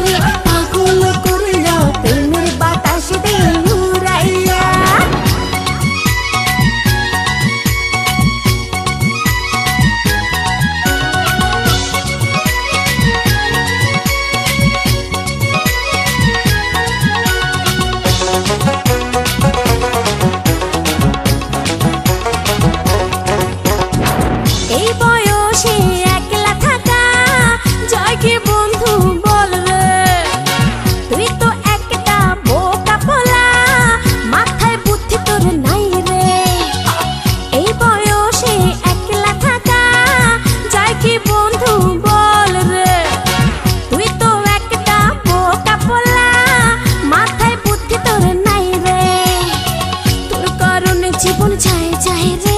money. কোন ছায় চায় রে।